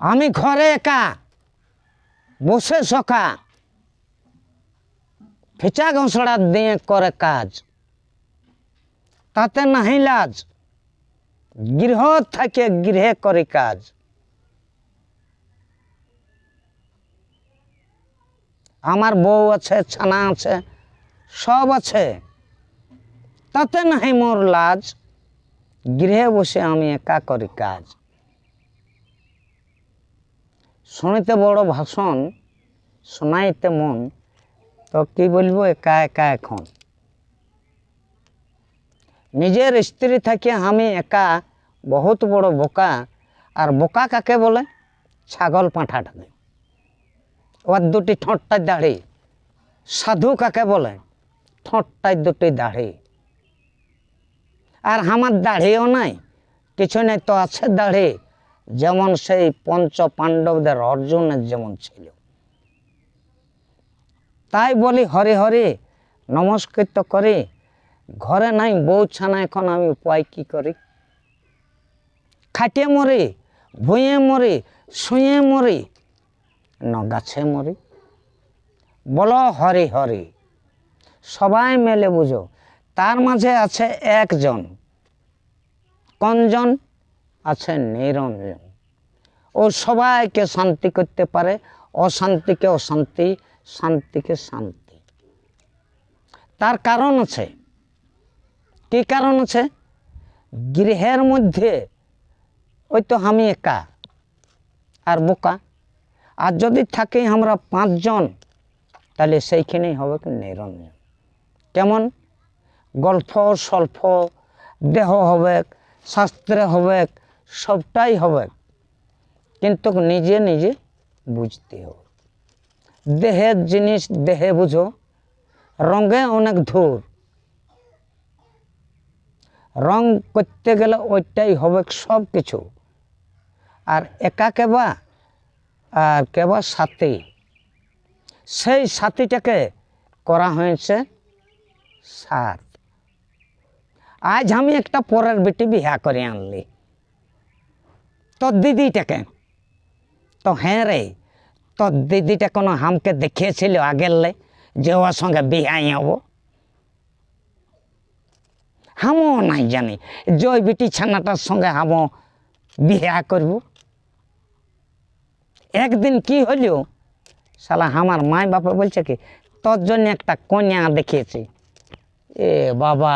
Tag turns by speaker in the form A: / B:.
A: আমি ঘরে একা, বসে সকা ফিচা ঘোষড়া দিয়ে করে কাজ। তাতে নাহি লাজ, গৃহ থাকে গৃহে করে কাজ। আমার বউ আছে, ছানা আছে, সব আছে। তাতে নাহি মোর লাজ, গৃহে বসে আমি একা করি কাজ। শুনিতে বড় ভাষণ, শোনাইতে মন, তো কি বলব, একা একা এখন। নিজের স্ত্রী থেকে আমি একা, বহুত বড় বোকা। আর বোকা কাকে বলে? ছাগল পাঁঠাটাকে ওর দুটি ঠোঁটটায় দাড়ি। সাধু কাকে বলে? ঠোঁটটায় দুটি দাড়ি। আর আমার দাড়িও নাই, কিছু নেই, তো আছে দাড়ি। যেমন সেই পঞ্চ পাণ্ডবদের অর্জুনের যেমন ছিল। তাই বলি হরে হরে, নমস্কৃত করে, ঘরে নাই, বউ ছানা, এখন আমি উপায় কি করি? খাটে মরে ভুঁয়ে মরে শুয়ে মরে, ন গাছে মরি। বলো হরে হরি, সবাই মেলে বুঝো, তার মাঝে আছে একজন। কনজন? আছে নিরঞ্জন। ও সবাইকে শান্তি করতে পারে, অশান্তিকে অশান্তি, শান্তিকে শান্তি। তার কারণ আছে। কি কারণ আছে? গৃহের মধ্যে, ওই তো আমি একা আর বোকা। আর যদি থাকি আমরা পাঁচজন, তাহলে সেইখানেই হবে নিরঞ্জন। কেমন? গল্প, স্বল্প, দেহ হবে, শাস্ত্রে হবে সবটাই হবে। কিন্তু নিজে নিজে বুঝতে হবে। দেহের জিনিস দেহে বুঝো, রঙে অনেক ধূর। রং করতে গেলে ওইটাই হবে সব কিছু। আর একা কেবা আর কেবা সাথী। সেই সাথীটাকে করা হয়েছে সাত। আজ আমি একটা পরের বেটি বিহা করে আনলি। তোর দিদিটাকে। তো হ্যাঁ রে তোর দিদিটা কোনো হামকে দেখিয়েছিল আগের লে যে ওর সঙ্গে বিহাই হব? হামও নাই জানি, যে বিটি ছানাটার সঙ্গে হামও বিহা করব। একদিন কি হলো? শালা আমার মাই বাপে বলছে কি, তোর জন্য একটা কন্যা দেখিয়েছি। এ বাবা।